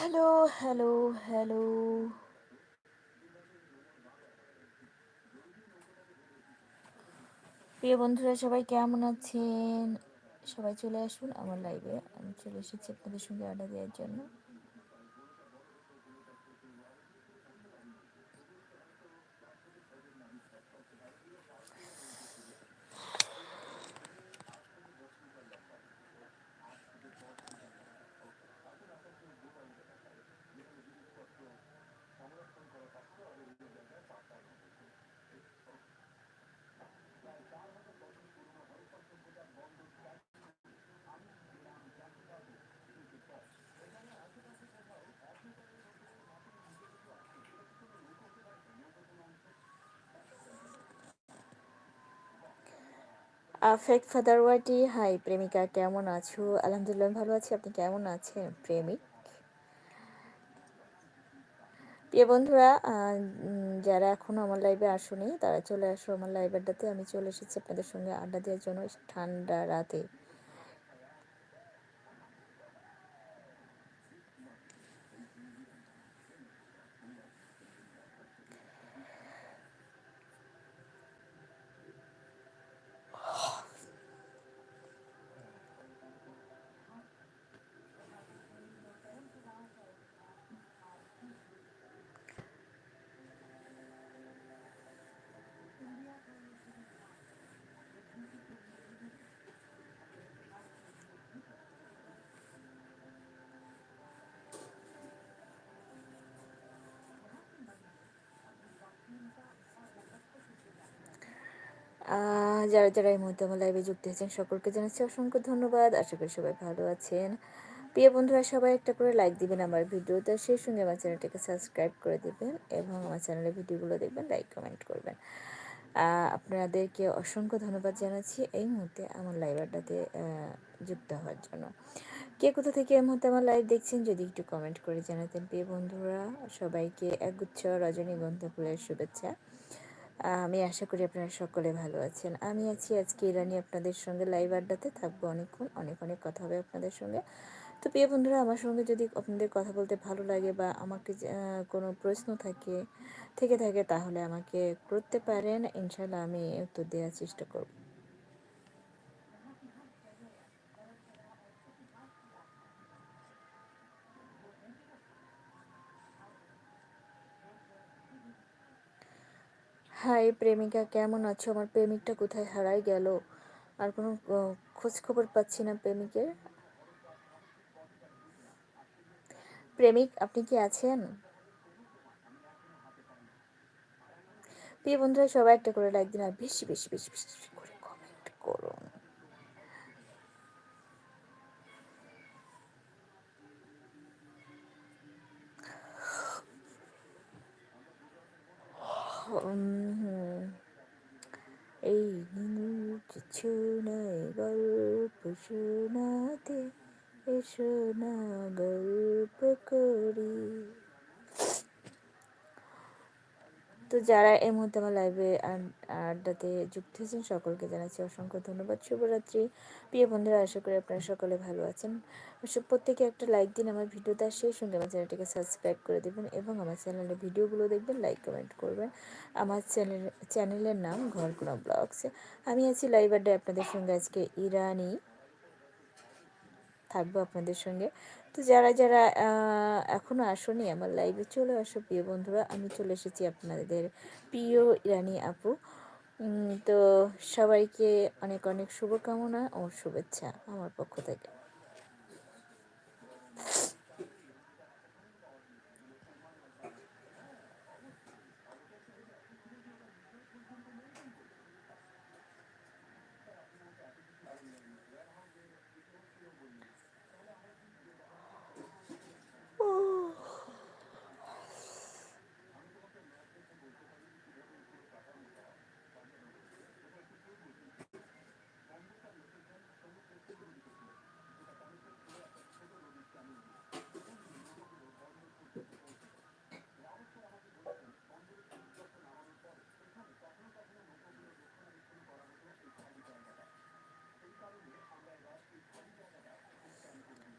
Hello hello hello প্রিয় বন্ধুরা, সবাই কেমন আছেন? সবাই চলে আসুন আমার লাইভে আমি চলে এসেছি আপনাদের সঙ্গে আড্ডা দেওয়ার জন্য। আফেক ফাদারওয়াটি হাই, প্রেমিকা, কেমন আছো? আলহামদুলিল্লাহ ভালো আছি। আপনি কেমন আছেন, প্রেমিক? প্রিয় বন্ধুরা যারা এখনও আমার লাইভে আসুনি, তারা চলে আসো আমার লাইভ আড্ডাতে। আমি চলে এসেছি আপনাদের সঙ্গে আড্ডা দেওয়ার জন্য ঠান্ডা রাতে। যারা যারা এই মুহূর্তে আমার লাইভে যুক্ত হয়েছেন সকলকে জানাচ্ছি অসংখ্য ধন্যবাদ। আশা করি সবাই ভালো আছেন। প্রিয় বন্ধুরা, সবাই একটা করে লাইক দিবেন আমার ভিডিওতে সেই সঙ্গে আমার চ্যানেলটাকে সাবস্ক্রাইব করে দিবেন এবং আমার চ্যানেলের ভিডিওগুলো দেখবেন লাইক কমেন্ট করবেন। আপনাদেরকে অসংখ্য ধন্যবাদ জানাচ্ছি এই মুহূর্তে আমার লাইভ আড্ডাতে যুক্ত হওয়ার জন্য। কে কোথা থেকে এই মুহূর্তে আমার লাইভ দেখছেন, যদি একটু কমেন্ট করে জানাতেন প্রিয় বন্ধুরা। সবাইকে একগুচ্ছ রজনীগন্ধা ফুলের শুভেচ্ছা। আমি আশা করি আপনারা সকলে ভালো আছেন। আমি আছি আজকে ইরানি আপনাদের সঙ্গে লাইভ আড্ডাতে। থাকব অনেকক্ষণ, অনেক অনেক কথা হবে আপনাদের সঙ্গে। তো প্রিয় বন্ধুরা, আমার সঙ্গে যদি আপনাদের কথা বলতে ভালো লাগে বা আমাকে কোনো প্রশ্ন থাকে, থেকে থাকে, তাহলে আমাকে করতে পারেন। ইনশাল্লাহ আমি উত্তর দেওয়ার চেষ্টা করব। হাই প্রেমিকা, কেমন আছো? আমার প্রেমিকটা কোথায়? হারাই গেল। আর কোনো খোঁজ খবর পাচ্ছি না প্রেমিকের। প্রেমিক, আপনি কি আছেন? প্রিয় বন্ধুরা, সবাই একটা করে লাইক দিন আর বেশি বেশি বেশি বেশি করে কমেন্ট করুন। 嗯哼爱你只求那个日不是那天你说那个日不够的 তো যারা এই মুহূর্তে আমার লাইভে আড্ডাতে যুক্ত হয়েছেন সকলকে জানাচ্ছি অসংখ্য ধন্যবাদ। শুভরাত্রি। প্রিয় বন্ধুরা, আশা করি আপনারা সকলে ভালো আছেন। প্রত্যেকে একটা লাইক দিন আমার ভিডিওটা সেই সঙ্গে আমার চ্যানেলটিকে সাবস্ক্রাইব করে দেবেন এবং আমার চ্যানেলের ভিডিওগুলো দেখবেন লাইক কমেন্ট করবেন। আমার চ্যানেল, চ্যানেলের নাম ঘরকুনা ব্লগস। আমি আছি লাইভ আড্ডায় আপনাদের সঙ্গে আজকে ইরানি থাকব আপনাদের সঙ্গে। তো যারা যারা এখনও আসনি আমার লাইভে চলে আসো প্রিয় বন্ধুরা। আমি চলে এসেছি আপনাদের প্রিয় ইরানি আপু। তো সবাইকে অনেক অনেক শুভকামনা ও শুভেচ্ছা আমার পক্ষ থেকে।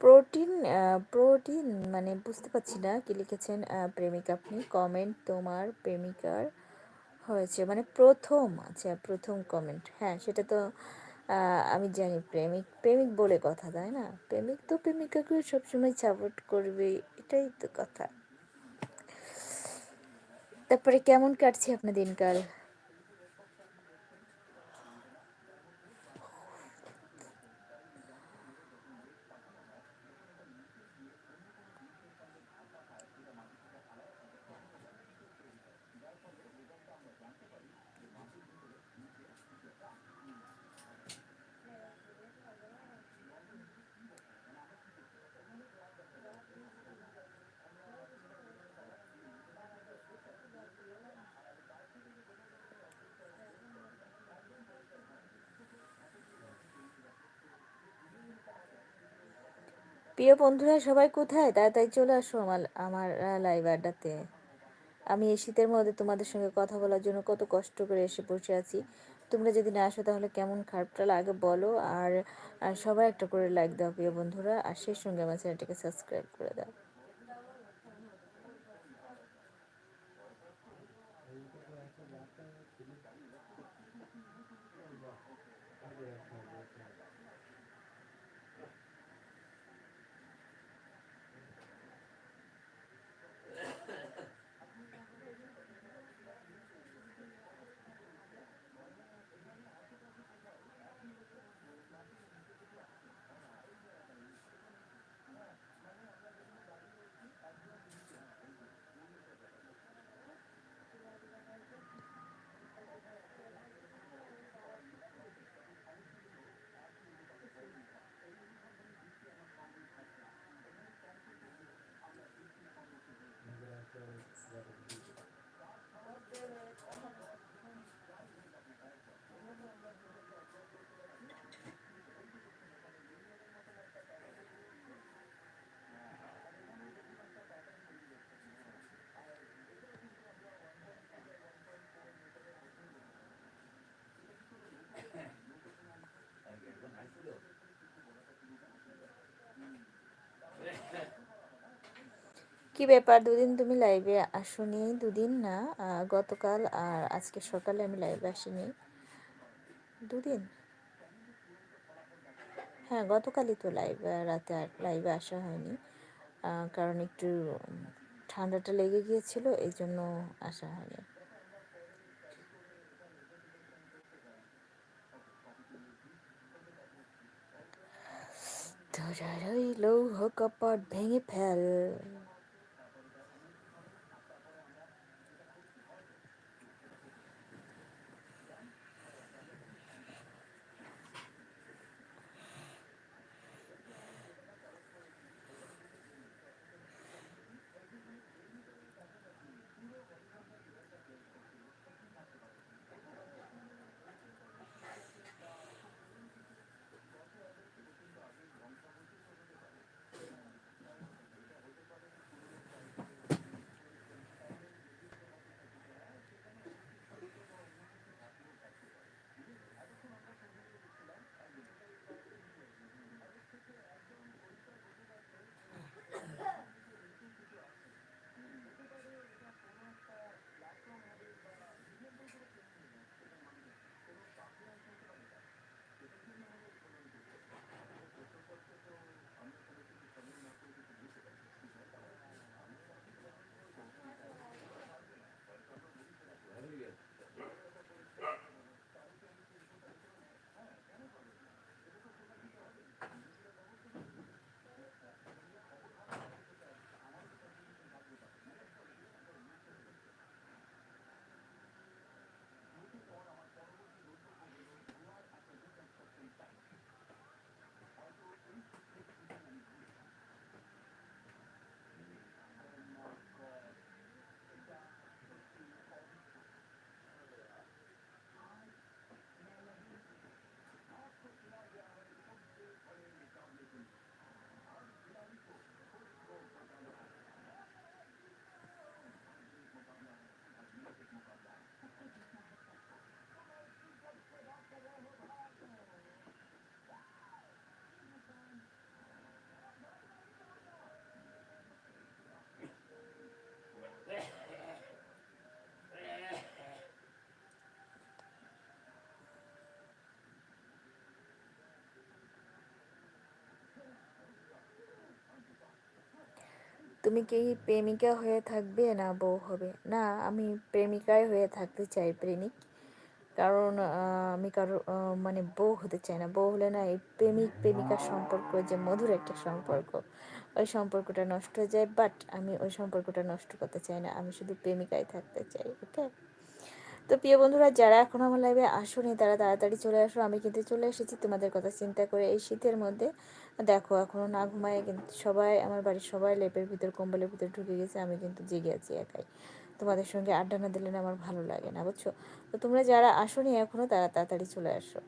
প্রোটিন প্রোটিন মানে বুঝতে পারছি না কি লিখেছেন প্রেমিক আপনি। কমেন্ট তোমার প্রেমিকার হয়েছে মানে প্রথম আচ্ছা প্রথম কমেন্ট হ্যাঁ সেটা তো আমি জানি, প্রেমিক প্রেমিক বলে কথা, তাই না? প্রেমিক তো প্রেমিকাকে সবসময় সাপোর্ট করবে, এটাই তো কথা। তারপরে কেমন কাটছে আপনার দিনকাল? প্রিয় বন্ধুরা, সবাই কোথায়? তাড়াতাড়ি চলে আসো আমার আমার লাইভ আড্ডাতে। আমি এই শীতের মধ্যে তোমাদের সঙ্গে কথা বলার জন্য কত কষ্ট করে এসে বসে আছি। তোমরা যদি না আসো তাহলে কেমন খারাপটা লাগে বলো। আর সবাই একটা করে লাইক দাও প্রিয় বন্ধুরা, আর সেই সঙ্গে আমার চ্যানেলটিকে সাবস্ক্রাইব করে দাও। কি ব্যাপার? দুদিন তুমি লাইভে আসনি, দুদিন না গতকাল আর আজকে সকালে আমি লাইভে আসিনি। দুদিন? হ্যাঁ গতকালই তো লাইভ রাতে লাইভে আসা হয়নি। কারণ একটু ঠান্ডাটা লেগে গিয়েছিল, এই জন্য আসা হয়নি। ধরার ওই লৌহ কপট ভেঙে ফেল। তুমি কি প্রেমিকা হয়ে থাকবে না বউ হবে? না, আমি প্রেমিকাই হয়ে থাকতে চাই, প্রেমিক। কারণ আমি কারও মানে বউ হতে চাই না। বউ হলে না এই প্রেমিক, প্রেমিকার সম্পর্ক যে মধুর একটা সম্পর্ক, ওই সম্পর্কটা নষ্ট হয়ে যায়। বাট আমি ওই সম্পর্কটা নষ্ট করতে চাই না। আমি শুধু প্রেমিকাই থাকতে চাই ওকে তো প্রিয় বন্ধুরা, যারা এখন আমার লাইভে আসুনি, তারা তাড়াতাড়ি চলে আসো। আমি কিন্তু চলে এসেছি তোমাদের কথা চিন্তা করে এই শীতের মধ্যে। দেখো এখনও না ঘুমায় কিন্তু সবাই, আমার বাড়ির সবাই লেপের ভিতর, কম্বলের ভিতর ঢুকে গেছে, আমি কিন্তু জেগে আছি একাই। তোমাদের সঙ্গে আড্ডা না দিলে না আমার ভালো লাগে না, বুঝছ? তো তোমরা যারা আসোনি এখনও তারা তাড়াতাড়ি চলে আসো।